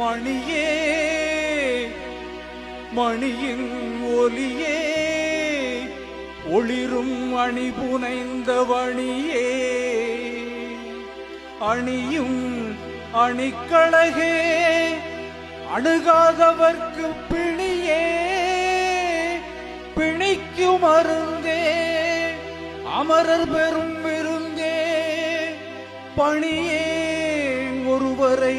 மணியே மணியின் ஒலியே ஒளிரும் அணி புனைந்த வணியே. அணியும் அணிக்கழகே அணுகாதவர்க்கு பிணியே பிணிக்கும் அருந்தே அமரர் பெரும் விருந்தே. பணியே ஒருவரை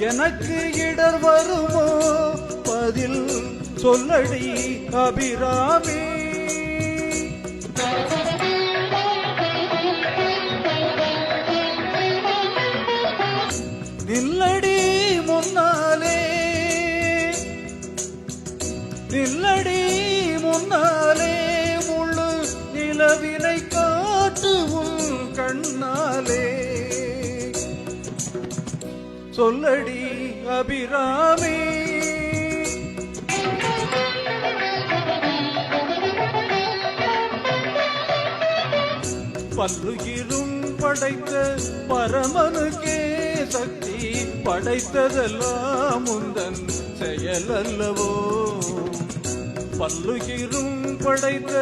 எனக்கு இடர் வருமோ? பதில் சொல்லடி அபிராமி. சொல்லடி அபிராமி. பல்லுயிரும் படைத்த பரமனுக்கே சக்தி படைத்ததெல்லாம் முந்தன் செயல் அல்லவோ பல்லுயிரும் படைத்த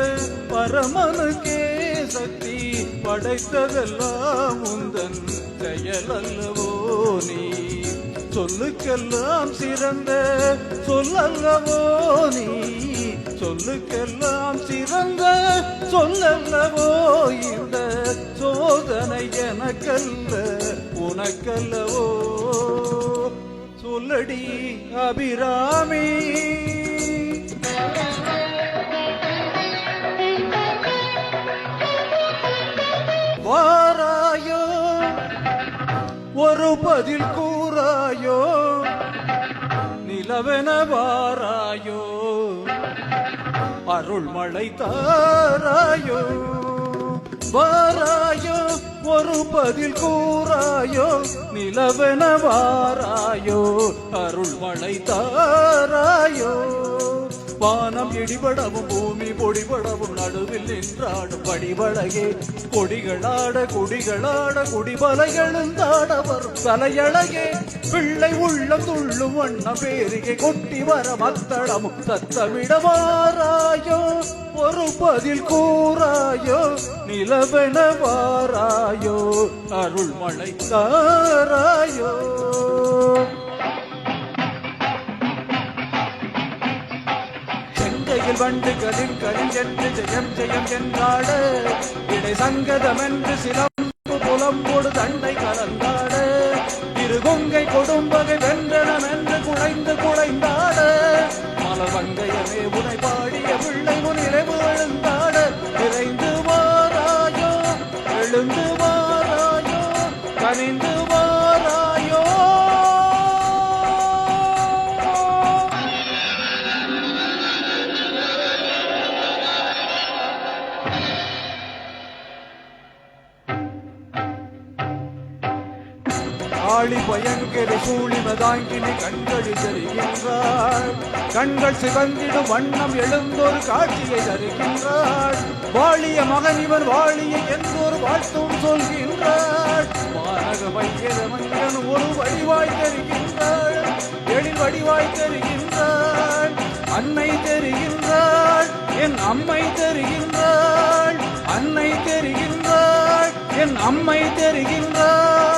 பரமனுக்கே சக்தி படைத்ததெல்லாம் உந்தன் செயல் அல்லவோ நீ? சொல்லுக்கெல்லாம் சிறந்த சொல்லல்லவோ நீ? சொல்லுக்கெல்லாம் சிறந்த சொல்லல்லவோ? இந்த சோதனை எனக்கல்ல உனக்கல்லவோ? சொல்லடி அபிராமி. ஒரு பதில் கூறாயோ? நிலவென வாராயோ? அருள்மழை தாராயோ? வாராயோ ஒரு பதில் கூறாயோ? நிலவென வாராயோ? அருள்மழை தாராயோ? வானம் இடிபடவும் பூமி பொடிபடவும் நடுவில் நின்றாடும் படிவழகே கொடிகளாட கொடிகளாட குடிபலைகளுந்தாட வரும் தலையழகே பிள்ளை உள்ளம் துள்ளும் வண்ண பேரிகை கொட்டி வர மத்தளமும் தத்தமிடவாராயோ. ஒரு பதில் கூறாயோ நிலவென வாராயோ. அருள்மழை தாராயோ செங்கையில் வண்டுகளின் கலிஞ்சென்று ஜெயம் ஜெயம் என்றாடு. இடை சங்கதம் என்று சிலம்பு புலம்போடு தண்டை கலந்தாட. இருகொங்கை கொடும்பகை வென்றனம் என்று குழைந்து குழைந்தாடு மலர் வங்கையமே உனை பாடிய பிள்ளை முனிலை எழுந்தாட. விரைந்து வாராயோ எழுந்து வாராயோ கனிந்து வாராயோ காளி பயங்கர சூழிம தாங்கினி கண்களில் தருகின்றாள் கண்கள் சிவந்திடும் வண்ணம் எழுந்தொரு காட்சியை தருகின்றாள் வாழிய மகன் இவன் வாழிய என்றொரு வாழ்த்தும் சொல்கின்றாள் மாநக வைக்கிற மங்கன் ஒரு வடிவாய் தருகின்றாள் எழில் வடிவாய் தருகின்றாள் அன்னை தெரிகின்றாள் என் அம்மை தெரிகின்றாள் அன்னை தெரிகின்றாள் என் அம்மை தெரிகின்றாள்